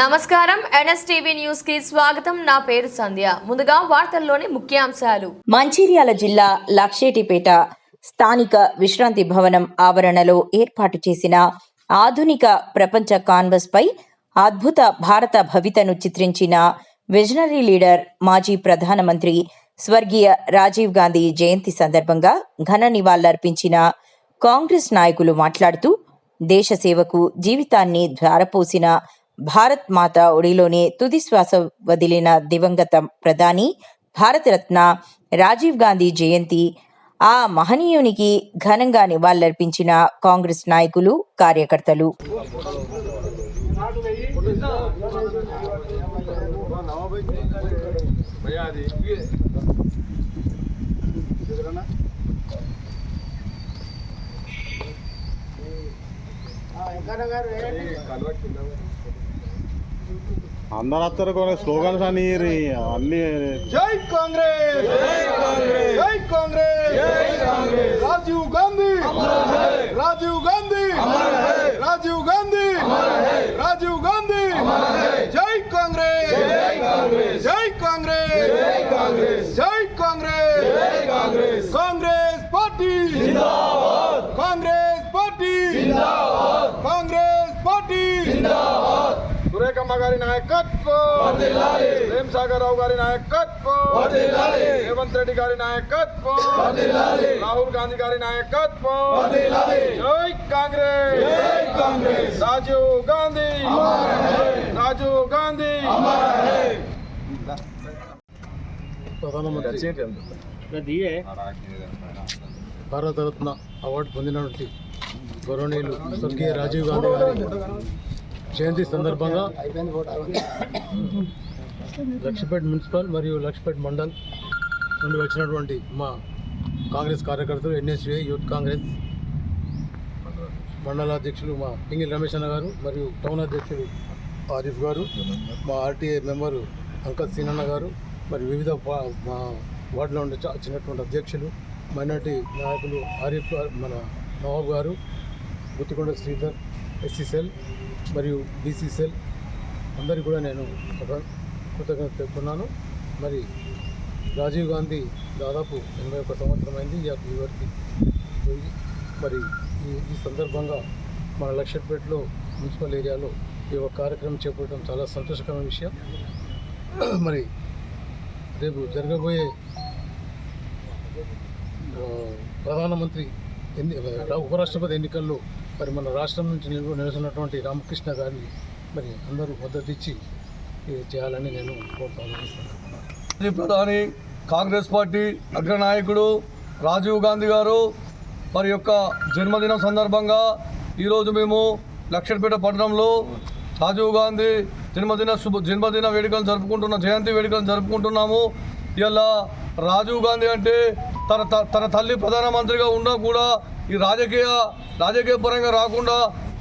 నమస్కారం. ఎన్ఎస్టీవీ న్యూస్కి స్వాగతం. నా పేరు సంధ్య. ముందుగా వార్తల్లోని ముఖ్యాంశాలు. మంచిర్యాల జిల్లా లక్షేటిపేట స్థానిక విశ్రాంతి భవనం ఆవరణలో ఏర్పాటు చేసిన ఆధునిక ప్రపంచ కాన్వస్ పై అద్భుత భారత భవితను చిత్రించిన విజనరీ లీడర్ మాజీ ప్రధానమంత్రి స్వర్గీయ రాజీవ్ గాంధీ జయంతి సందర్భంగా ఘన నివాళులర్పించిన కాంగ్రెస్ నాయకులు మాట్లాడుతూ దేశ సేవకు జీవితాన్ని ధారపోసిన భారత్ మాత ఒడిలోనే తుది శ్వాస వదిలిన దివంగత ప్రధాని భారతరత్న రాజీవ్ గాంధీ జయంతి ఆ మహనీయునికి ఘనంగా నివాళులర్పించిన కాంగ్రెస్ నాయకులు కార్యకర్తలు. అందరు వస్తారు కొన్ని స్లోగన్స్ అని అన్ని జై కాంగ్రెస్ జై కాంగ్రెస్ రాజీవ్ గాంధీ రాజీవ్ గాంధీ రాజీవ్ గాంధీ రాజీవ్ గాంధీ జై కాంగ్రెస్ జై కాంగ్రెస్ జై Congress Congress party Congress party Congress party Surekhamma గారి నాయకత్వం ప్రేమ్ సాగర్ రావు గారి నాయకత్వం రేవంత్ రెడ్డి గారి నాయకత్వం రాహుల్ గాంధీ గారి నాయకత్వం జై కాంగ్రెస్ రాజీవ్ గాంధీ రాజీవ్ గాంధీ ప్రధానమంత్రి భారతరత్న అవార్డు పొందినటువంటి గౌరవనీయులు స్వర్గీయ రాజీవ్ గాంధీ గారి జయంతి సందర్భంగా లక్ష్మీపేట మున్సిపల్ మరియు లక్ష్మీపేట మండల్ నుండి వచ్చినటువంటి మా కాంగ్రెస్ కార్యకర్తలు ఎన్ఎస్యుఏ యూత్ కాంగ్రెస్ మండల అధ్యక్షులు మా పింగిల్ రమేష్ అన్న గారు మరియు టౌన్ అధ్యక్షులు ఆరిఫ్ గారు మా ఆర్టీఏ మెంబరు అంకత్ సీనన్న గారు మరి వివిధ మా వార్డులో ఉండే చిన్నటువంటి అధ్యక్షులు మైనార్టీ నాయకులు ఆరిఫ్ గారు మన నవాబ్ గారు గుత్తికొండ శ్రీధర్ ఎస్సీ సెల్ మరియు బీసీ సెల్ అందరికీ కూడా నేను ఒక కృతజ్ఞత తెలుపుతున్నాను. మరి రాజీవ్ గాంధీ దాదాపు ఎనభై ఒక సంవత్సరం అయింది ఇవరికి పోయి. మరి ఈ ఈ సందర్భంగా మన లక్షపేటలో మున్సిపల్ ఏరియాలో ఈ ఒక కార్యక్రమం చేపట్టడం చాలా సంతోషకరమైన విషయం. మరి రేపు జరగబోయే ప్రధానమంత్రి ఎన్ని ఉపరాష్ట్రపతి ఎన్నికల్లో మరి మన రాష్ట్రం నుంచి నిలు నిలుస్తున్నటువంటి రామకృష్ణ గారిని మరి అందరూ మద్దతిచ్చి ఇది చేయాలని నేను కోరుతాను ప్రధాని కాంగ్రెస్ పార్టీ అగ్రనాయకుడు రాజీవ్ గాంధీ గారు వారి యొక్క జన్మదినం సందర్భంగా ఈరోజు మేము లక్షపేట పట్టణంలో రాజీవ్ గాంధీ జన్మదిన శుభ జన్మదిన వేడుకలు జరుపుకుంటున్న జయంతి వేడుకలు జరుపుకుంటున్నాము. ఇలా రాజీవ్ గాంధీ అంటే తన తన తల్లి ప్రధానమంత్రిగా ఉన్నా కూడా ఈ రాజకీయ రాజకీయ పరంగా రాకుండా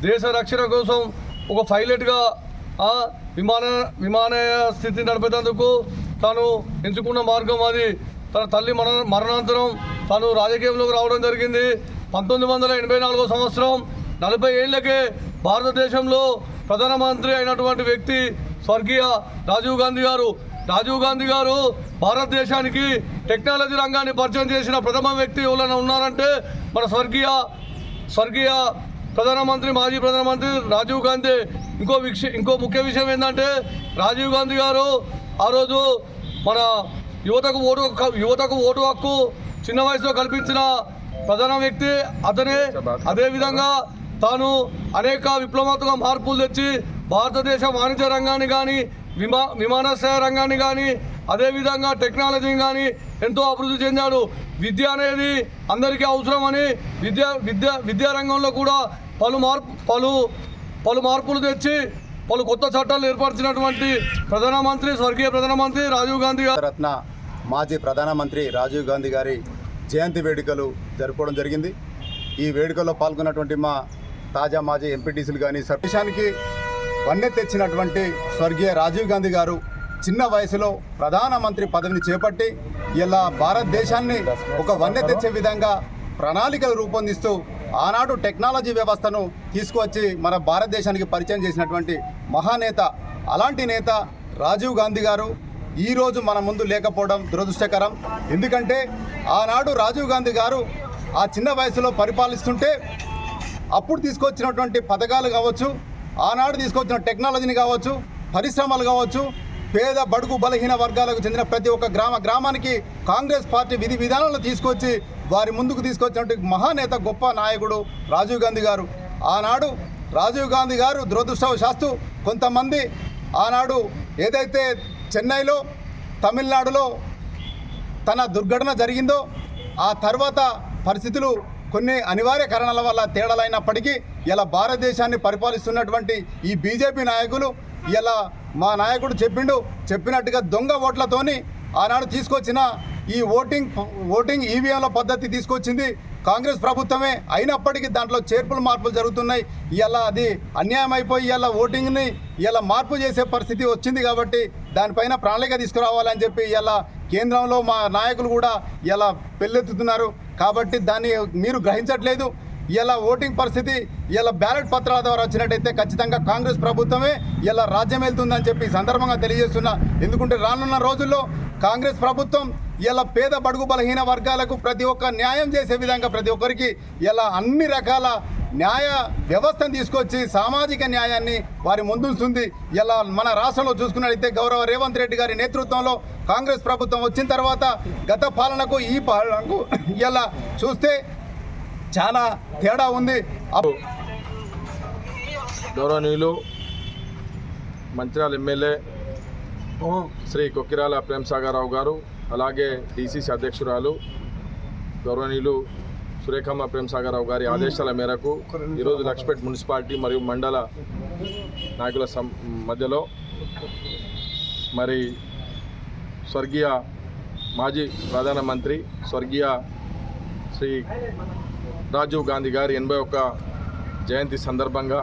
దేశ రక్షణ కోసం ఒక పైలట్గా విమాన విమానయ స్థితి నడిపేందుకు తాను ఎంచుకున్న మార్గం అది. తన తల్లి మరణ మరణాంతరం తాను రాజకీయంలోకి రావడం జరిగింది. పంతొమ్మిది వందల ఎనభై నాలుగో సంవత్సరం నలభై ఏళ్ళకే భారతదేశంలో ప్రధానమంత్రి అయినటువంటి వ్యక్తి స్వర్గీయ రాజీవ్ గాంధీ గారు రాజీవ్ గాంధీ గారు భారతదేశానికి టెక్నాలజీ రంగాన్ని పరిచయం చేసిన ప్రథమ వ్యక్తి ఎవరైనా ఉన్నారంటే మన స్వర్గీయ స్వర్గీయ ప్రధానమంత్రి మాజీ ప్రధానమంత్రి రాజీవ్ గాంధీ. ఇంకో విష ఇంకో ముఖ్య విషయం ఏంటంటే రాజీవ్ గాంధీ గారు ఆ రోజు మన యువతకు ఓటు యువతకు ఓటు హక్కు చిన్న వయసులో కల్పించిన ప్రధాన వ్యక్తి అతనే. అదేవిధంగా తాను అనేక విప్లవాత్మక మార్పులు తెచ్చి భారతదేశ వాణిజ్య రంగాన్ని కానీ విమా విమానాశ్రయ రంగాన్ని కానీ అదేవిధంగా టెక్నాలజీని కానీ ఎంతో అభివృద్ధి చెందాడు. విద్య అనేది అందరికీ అవసరమని విద్యా విద్యా విద్యా రంగంలో కూడా పలు మార్పు పలు పలు మార్పులు తెచ్చి పలు కొత్త చట్టాలు ఏర్పరిచినటువంటి ప్రధానమంత్రి స్వర్గీయ ప్రధానమంత్రి రాజీవ్ గాంధీ గారు రత్న మాజీ ప్రధానమంత్రి రాజీవ్ గాంధీ గారి జయంతి వేడుకలు జరుపుకోవడం జరిగింది. ఈ వేడుకల్లో పాల్గొన్నటువంటి మా తాజా మాజీ ఎంపీటీసీలు కానీ దేశానికి వన్నె తెచ్చినటువంటి స్వర్గీయ రాజీవ్ గాంధీ గారు చిన్న వయసులో ప్రధానమంత్రి పదవిని చేపట్టి ఇలా భారతదేశాన్ని ఒక వన్నె తెచ్చే విధంగా ప్రణాళికలు రూపొందిస్తూ ఆనాడు టెక్నాలజీ వ్యవస్థను తీసుకువచ్చి మన భారతదేశానికి పరిచయం చేసినటువంటి మహానేత అలాంటి నేత రాజీవ్ గాంధీ గారు ఈరోజు మన ముందు లేకపోవడం దురదృష్టకరం. ఎందుకంటే ఆనాడు రాజీవ్ గాంధీ గారు ఆ చిన్న వయసులో పరిపాలిస్తుంటే అప్పుడు తీసుకొచ్చినటువంటి పథకాలు కావచ్చు ఆనాడు తీసుకొచ్చిన టెక్నాలజీని కావచ్చు పరిశ్రమలు కావచ్చు పేద బడుగు బలహీన వర్గాలకు చెందిన ప్రతి ఒక్క గ్రామ గ్రామానికి కాంగ్రెస్ పార్టీ విధి విధానాలను తీసుకొచ్చి వారి ముందుకు తీసుకొచ్చినటువంటి మహానేత గొప్ప నాయకుడు రాజీవ్ గాంధీ గారు. ఆనాడు రాజీవ్ గాంధీ గారు దురదృష్టవశాస్తు కొంతమంది ఆనాడు ఏదైతే చెన్నైలో తమిళనాడులో తన దుర్ఘటన జరిగిందో ఆ తర్వాత పరిస్థితులు కొన్ని అనివార్య కారణాల వల్ల తేడాలైనప్పటికీ ఇలా భారతదేశాన్ని పరిపాలిస్తున్నటువంటి ఈ బీజేపీ నాయకులు ఇలా మా నాయకుడు చెప్పిండు చెప్పినట్టుగా దొంగ ఓట్లతోని ఆనాడు తీసుకొచ్చిన ఈ ఓటింగ్ ఓటింగ్ ఈవీఎంల పద్ధతి తీసుకొచ్చింది కాంగ్రెస్ ప్రభుత్వమే. అయినప్పటికీ దాంట్లో చేర్పులు మార్పులు జరుగుతున్నాయి. ఇలా అది అన్యాయం అయిపోయి ఇలా ఓటింగ్ని ఇలా మార్పు చేసే పరిస్థితి వచ్చింది కాబట్టి దానిపైన ప్రణాళిక తీసుకురావాలని చెప్పి ఇలా కేంద్రంలో మా నాయకులు కూడా ఇలా పెళ్ళెత్తుతున్నారు. కాబట్టి దాన్ని మీరు గ్రహించట్లేదు. ఇలా ఓటింగ్ పరిస్థితి ఇలా బ్యాలెట్ పత్రాల ద్వారా వచ్చినట్టయితే ఖచ్చితంగా కాంగ్రెస్ ప్రభుత్వమే ఇలా రాజ్యం వెళ్తుందని చెప్పి సందర్భంగా తెలియజేస్తున్నా. ఎందుకంటే రానున్న రోజుల్లో కాంగ్రెస్ ప్రభుత్వం ఇలా పేద బడుగు బలహీన వర్గాలకు ప్రతి ఒక్క న్యాయం చేసే విధంగా ప్రతి ఒక్కరికి ఇలా అన్ని రకాల న్యాయ వ్యవస్థను తీసుకొచ్చి సామాజిక న్యాయాన్ని వారి ముందుంచుంది. ఇలా మన రాష్ట్రంలో చూసుకున్నట్లయితే గౌరవ రేవంత్ రెడ్డి గారి నేతృత్వంలో కాంగ్రెస్ ప్రభుత్వం వచ్చిన తర్వాత గత పాలనకు ఈ పాలనకు ఇలా చూస్తే చాలా తేడా ఉంది. గౌరవనీయులు మంచిర్యాల ఎమ్మెల్యే శ్రీ కొక్కిరాల ప్రేమసాగరరావు గారు అలాగే డీసీసీ అధ్యక్షురాలు గౌరవనీయులు సురేఖమ్మ ప్రేమసాగరరావు గారి ఆదేశాల మేరకు ఈరోజు లక్ష్పేట్ మున్సిపాలిటీ మరియు మండల నాయకుల సం మధ్యలో మరి స్వర్గీయ మాజీ ప్రధానమంత్రి స్వర్గీయ శ్రీ రాజీవ్ గాంధీ గారి ఎనభై ఒక్క జయంతి సందర్భంగా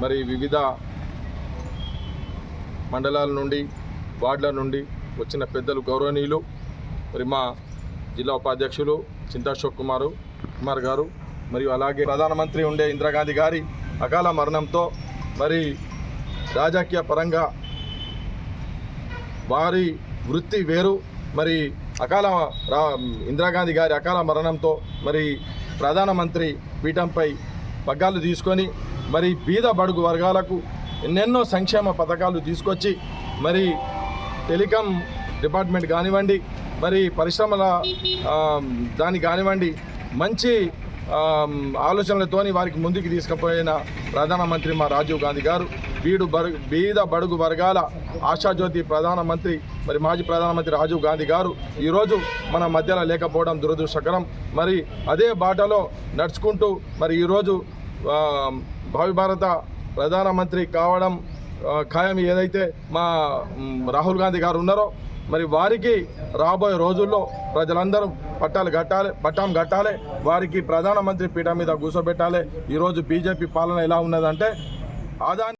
మరి వివిధ మండలాల నుండి వార్డుల నుండి వచ్చిన పెద్దలు గౌరవనీయులు మరి మా జిల్లా ఉపాధ్యక్షులు చింతాశోక్ కుమారు కుమార్ గారు మరియు అలాగే ప్రధానమంత్రి ఉండే ఇందిరాగాంధీ గారి అకాల మరణంతో మరి రాజకీయ పరంగా వారి వృత్తి వేరు మరి అకాల రా ఇందిరాగాంధీ గారి అకాల మరణంతో మరి ప్రధానమంత్రి పీఠంపై పగ్గాలు తీసుకొని మరి బీద బడుగు వర్గాలకు ఎన్నెన్నో సంక్షేమ పథకాలు తీసుకొచ్చి మరి టెలికాం డిపార్ట్మెంట్ కానివ్వండి మరి పరిశ్రమల దాని కానివ్వండి మంచి ఆలోచనలతోని వారికి ముందుకు తీసుకుపోయిన ప్రధానమంత్రి మా రాజీవ్ గాంధీ గారు బీడు బరు బీద బడుగు వర్గాల ఆశాజ్యోతి ప్రధానమంత్రి మరి మాజీ ప్రధానమంత్రి రాజీవ్ గాంధీ గారు ఈరోజు మన మధ్యలో లేకపోవడం దురదృష్టకరం. మరి అదే బాటలో నడుచుకుంటూ మరి ఈరోజు భావి భారత ప్రధానమంత్రి కావడం ఖాయం ఏదైతే మా రాహుల్ గాంధీ గారు ఉన్నారో మరి వారికి రాబోయే రోజుల్లో ప్రజలందరూ పట్టాలు కట్టాలి పట్టాం కట్టాలి. వారికి ప్రధానమంత్రి పీఠ మీద కూర్చోబెట్టాలి. ఈరోజు బీజేపీ పాలన ఎలా ఉన్నదంటే ఆదాని